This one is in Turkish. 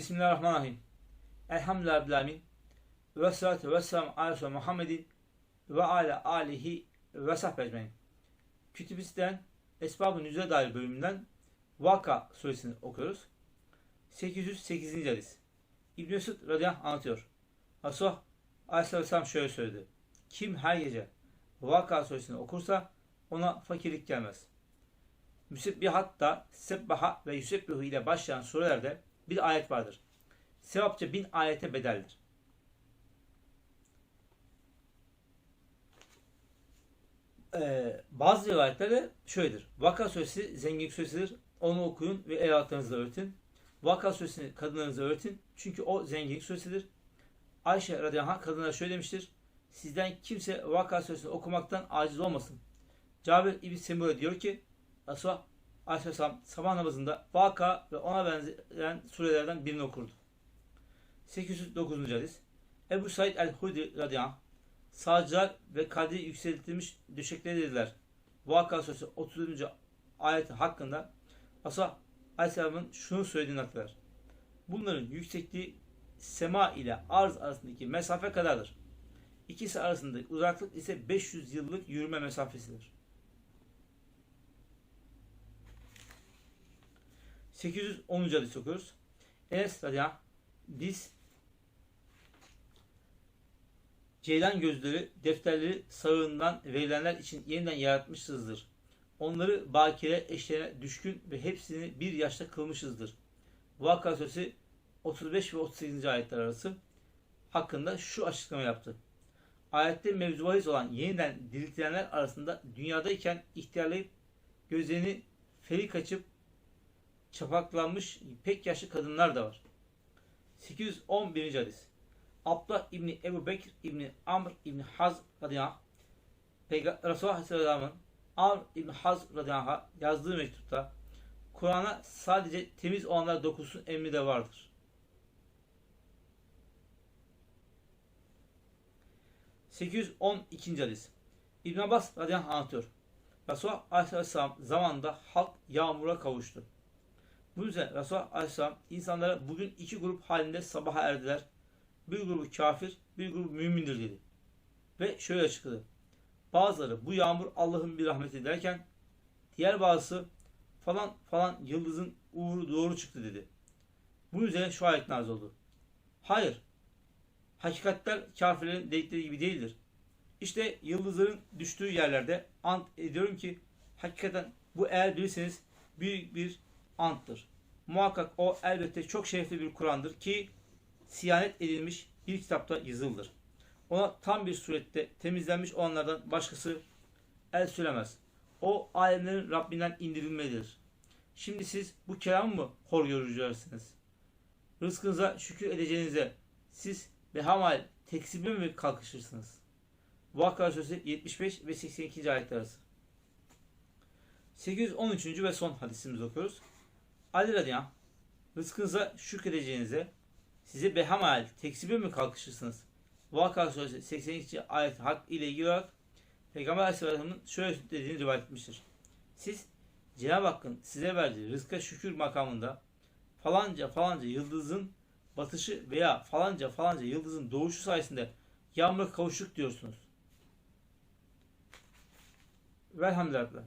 Bismillahirrahmanirrahim. Elhamdülillahi Rabbil Alemin. Ve salatu ve selamu ala Muhammedin ve ala alihi ve sahbihi ecmaîn. Kütübisten Esbab-ı Nüzule dair bölümünden Vaka suresini okuyoruz. 808. hadis. İbn Mesud radıyallahu anlatıyor. Resulullah aleyhisselatü vesselam şöyle söyledi. Kim her gece Vaka suresini okursa ona fakirlik gelmez. Müsebbihatta Sebbaha ve Yusebbihu ile başlayan surelerde bir ayet vardır. Sevapça bin ayete bedeldir. Ee, bazı rivayetlerde şöyledir. Vaka suresi zenginlik suresidir. Onu okuyun ve evlatlarınızla öğretin. Vaka suresini kadınlarınıza öğretin. Çünkü o zenginlik suresidir. Ayşe radıyallahu anh kadınlara şöyle demiştir. Sizden kimse Vaka suresini okumaktan aciz olmasın. Cabir İbni Semure diyor ki Resulullah Aleyhisselam sabah namazında Vaka ve ona benzeyen surelerden birini okurdu. 809. hadis Ebu Said el-Hudri radıyallahu sağcılar ve kadri yükseltilmiş döşekleri dediler. Vaka suresi 30. ayeti hakkında Resulullah Aleyhisselam'ın şunu söylediğini hatırlar. Bunların yüksekliği sema ile arz arasındaki mesafe kadardır. İkisi arasındaki uzaklık ise 500 yıllık yürüme mesafesidir. 810. hadis okuyoruz. Enes anh, biz ceylan gözleri defterleri sağığından verilenler için yeniden yaratmışızdır. Onları bakire eşlerine düşkün ve hepsini bir yaşta kılmışızdır. Vaka suresi 35 ve 38. ayetler arası hakkında şu açıklama yaptı. Ayette mevzu bahis olan yeniden diriltilenler arasında dünyadayken ihtiyarlayıp gözlerini ferik açıp çapaklanmış pek yaşlı kadınlar da var. 811. hadis. Abdullah İbni Ebu Bekir İbni Amr İbni Haz radıyallahu anh, Resulullah Aleyhisselam'ın Amr İbni Haz radıyallahu yazdığı mektupta Kur'an'a sadece temiz olanlar dokusun emri de vardır. ...812. hadis. İbn Abbas radıyallahu anh anlatıyor. Resulullah Aleyhisselam zamanında halk yağmura kavuştu. Bu yüzden Resulullah Aleyhisselam insanlara bugün iki grup halinde sabaha erdiler. Bir grubu kafir, bir grubu mümindir dedi. Ve şöyle açıkladı. Bazıları bu yağmur Allah'ın bir rahmeti derken diğer bazısı falan falan yıldızın uğru doğru çıktı dedi. Bu üzerine şu ayet nazil oldu. Hayır. Hakikatler kafirlerin dedikleri gibi değildir. İşte yıldızların düştüğü yerlerde ant ediyorum ki hakikaten bu eğer bilirseniz büyük bir anttır. Muhakkak o elbette çok şerefli bir Kur'an'dır ki siyanet edilmiş bir kitapta yazılıdır. Ona tam bir surette temizlenmiş olanlardan başkası el süremez. O alemlerin Rabbinden indirilmelidir. Şimdi siz bu kelamı mı hor göreceksiniz? Rızkınıza şükür edeceğinize siz behamal teksibe mi kalkışırsınız? Vakıa Suresi 75 ve 82. ayetler arası. 813. ve son hadisimizi okuyoruz. Ali radıyallahu rızkınıza şükredeceğinize size behamal teksibe mi kalkışırsınız? Vakıa Suresi 82. ayet hak ile ilgili olarak Peygamber Aleyhisselam'ın şöyle dediğini rivayet etmiştir. Siz Cenab-ı Hakk'ın size verdiği rızka şükür makamında falanca falanca yıldızın batışı veya falanca falanca yıldızın doğuşu sayesinde yağmura kavuştuk diyorsunuz. Velhamdülillah.